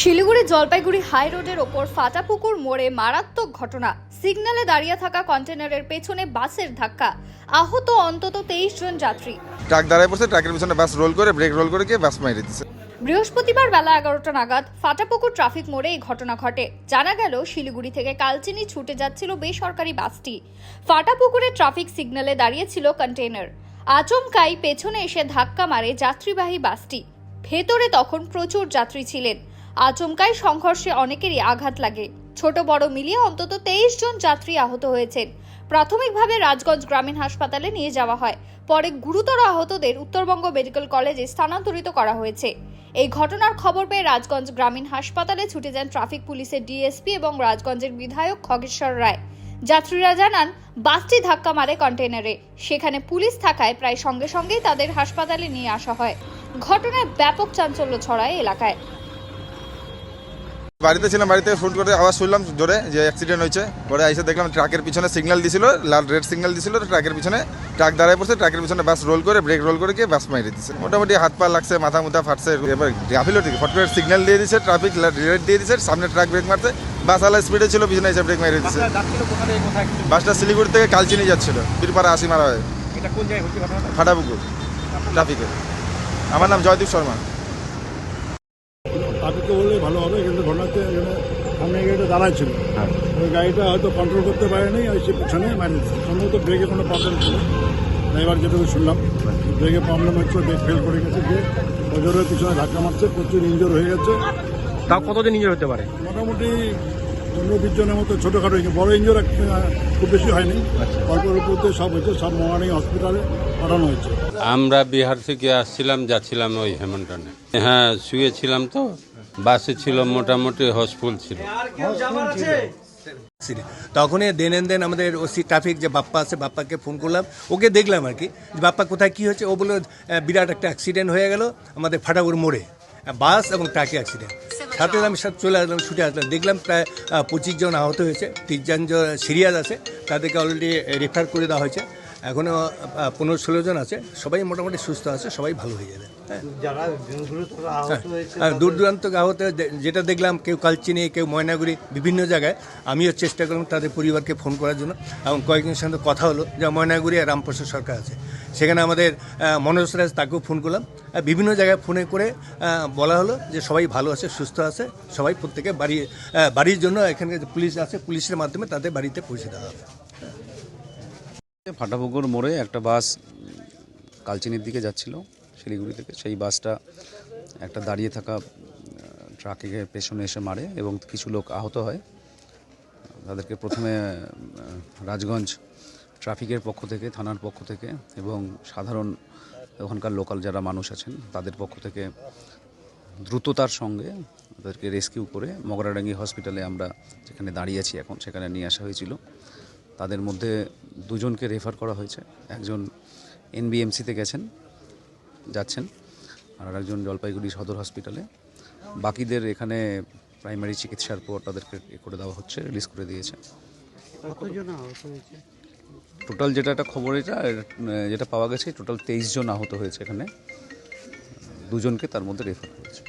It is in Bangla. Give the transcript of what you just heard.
শিলিগুড়ি জলপাইগুড়ি হাই রোডের ওপর ফাটাপুকুর মোড়ে মারাত্মক ঘটনা। সিগন্যালে দাঁড়িয়ে থাকা কন্টেনারের পেছনে বাসের ধাক্কা। আহত অন্তত তেইশ জন যাত্রী। ট্রাক দাঁড়ায় পড়ছে ট্রাকের পিছনে বাস রোল করে ব্রেক রোল করে গিয়ে বাস মারি দিচ্ছে বৃহস্পতিবার বেলা এগারোটা নাগাদ ফাটাপুকুর ট্রাফিক মোড়ে এই ঘটনা ঘটে। জানা গেল শিলিগুড়ি থেকে কালচিনি ছুটে যাচ্ছিল বেসরকারি বাসটি। ফাটাপুকুরে ট্রাফিক সিগন্যালে দাঁড়িয়েছিল কন্টেনার আচমকাই পেছনে এসে ধাক্কা মারে যাত্রীবাহী বাসটি। ভেতরে তখন প্রচুর যাত্রী ছিলেন। আচমকাই সংঘর্ষে অনেকেরই আঘাত লাগে। ছোট বড় মিলিয়ে অন্তত তেইশ জন যাত্রী আহত হয়েছেন। প্রাথমিকভাবে রাজগঞ্জ গ্রামীণ হাসপাতালে নিয়ে যাওয়া হয়। পরে গুরুতর আহতদের উত্তরবঙ্গ মেডিকেল কলেজে স্থানান্তরিত করা হয়েছে। এই ঘটনার খবর পেয়ে রাজগঞ্জ গ্রামীণ হাসপাতালে ছুটে যান ট্রাফিক পুলিশের ডিএসপি এবং রাজগঞ্জের বিধায়ক খগেশ্বর রায়। যাত্রীরা জানান, বাসটি ধাক্কা মারে কন্টেনারে সেখানে পুলিশ থাকায় প্রায় সঙ্গে সঙ্গেই তাদের হাসপাতালে নিয়ে আসা হয়। ঘটনায় ব্যাপক চাঞ্চল্য ছড়ায় এলাকায়। বাড়িতে ছিলাম বাড়িতে ফোন করে আওয়াজ শুনলাম জোরে যে অ্যাক্সিডেন্ট হয়েছে। পরে এসে দেখলাম ট্রাকের পিছনে সিগন্যাল দিছিল লাল রেড সিগন্যাল দিছিল ট্রাকের পিছনে ট্রাক দাঁড়ায় পড়ছে ট্রাকের পিছনে বাস রোল করে ব্রেক রোল করে গিয়ে বাস মারিয়ে দিচ্ছে মোটামুটি হাত পা লাগছে মাথা মুথা ফাটছে এবার গাফিলতি ফট করে সিগন্যাল দিয়ে দিচ্ছে ট্রাফিক রেড দিয়ে দিচ্ছে সামনে ট্রাক ব্রেক মারতে বাস আলা স্পিডে ছিল পিছনে এসে ব্রেক মারিয়ে দিচ্ছে থেকে বাসটা শিলিগুড়ি থেকে কালচিনি যাচ্ছিল বীরপাড়া আশি মারা হয় ফাটাপুকুর ট্রাফিকে আমার নাম জয়দীপ শর্মা। ট্রাফিককে বললে ভালো হবে কিন্তু ঘটনা হচ্ছে সামনে গাড়িটা দাঁড়ায় ছিল ওই গাড়িটা হয়তো কন্ট্রোল করতে পারেনি আর সে পিছনে মারি দিচ্ছে সম্ভবত ব্রেকে কোনো প্রবলেম ছিল। ড্রাইভার যেটুকু শুনলাম ব্রেকে প্রবলেম হচ্ছে ব্রেক ফেল করে গেছে যে ওজোরের পিছনে ধাক্কা মারছে প্রচুর ইঞ্জোর হয়ে গেছে। তাও কতদিন নিজের হতে পারে? মোটামুটি পনেরো বিশ জনের মতো ছোটোখাটো হয়েছে বড় ইঞ্জোর খুব বেশি হয়নি। অল্পের উপর সব হয়েছে সব মহারানী হসপিটালে পাঠানো হয়েছে। আমরা বিহার থেকে আসছিলাম যাচ্ছিলাম ওই হেমন্টনে। হ্যাঁ শুয়েছিলাম তো। বাসে ছিল, মোটামুটি হসফুল ছিল। তখনই দেন দেন আমাদের ওসি ট্রাফিক যে বাপ্পা আছে, বাপ্পাকে ফোন করলাম। ওকে দেখলাম আর কি বাপ্পা কোথায়, কী হয়েছে? ও বলল বিরাট একটা অ্যাক্সিডেন্ট হয়ে গেল, আমাদের ফাটাগুড় মোড়ে। বাস এবং ট্রাকে অ্যাক্সিডেন্ট সাথে আমি সব চলে আসলাম, ছুটে আসলাম। দেখলাম প্রায় পঁচিশ জন আহত হয়েছে তিনজন সিরিয়াস আছে, তাদেরকে অলরেডি রেফার করে দেওয়া হয়েছে। এখনও পনেরো ষোলো জন আছে সবাই মোটামুটি সুস্থ আছে সবাই ভালো হয়ে যাবে। হ্যাঁ। হ্যাঁ, দূর দূরান্ত আহত যেটা দেখলাম কেউ কালচিনি কেউ ময়নাগুড়ি বিভিন্ন জায়গায় আমিও চেষ্টা করলাম তাদের পরিবারকে ফোন করার জন্য এবং কয়েকজনের সঙ্গে কথা হলো যে ময়নাগুড়ি আর রামপ্রসাদ সরকার আছে। সেখানে আমাদের মনোজ রাজ তাকেও ফোন করলাম বিভিন্ন জায়গায় ফোনে করে বলা হলো যে সবাই ভালো আছে সুস্থ আছে সবাই প্রত্যেকে বাড়ি বাড়ির জন্য এখানে যে পুলিশ আছে পুলিশের মাধ্যমে তাদের বাড়িতে পৌঁছে দেওয়া হবে। ফাটাপুকুর মোড়ে একটা বাস, কালচিনির দিকে যাচ্ছিল, শিলিগুড়ি থেকে। সেই বাসটা একটা দাঁড়িয়ে থাকা ট্রাকে পেছনে এসে মারে এবং কিছু লোক আহত হয়। তাদেরকে প্রথমে রাজগঞ্জ ট্রাফিকের পক্ষ থেকে, থানার পক্ষ থেকে এবং সাধারণ ওখানকার লোকাল যারা মানুষ আছেন, তাদের পক্ষ থেকে দ্রুততার সঙ্গে তাদেরকে রেস্কিউ করে মগরাডাঙ্গি হসপিটালে আমরা যেখানে দাঁড়িয়ে আছি এখন, সেখানে নিয়ে আসা হয়েছিল। তাদের মধ্যে দুজনকে রেফার করা হয়েছে। একজন এনবিএমসিতে গেছেন যাচ্ছেন আর একজন জলপাইগুড়ি সদর হসপিটালে বাকিদের এখানে প্রাইমারি চিকিৎসার পর তাদেরকে এ করে দেওয়া হচ্ছে রিলিজ করে দিয়েছে। টোটাল যেটা একটা খবর এটা যেটা পাওয়া গেছে টোটাল তেইশ জন আহত হয়েছে এখানে। দুজনকে তার মধ্যে রেফার করেছে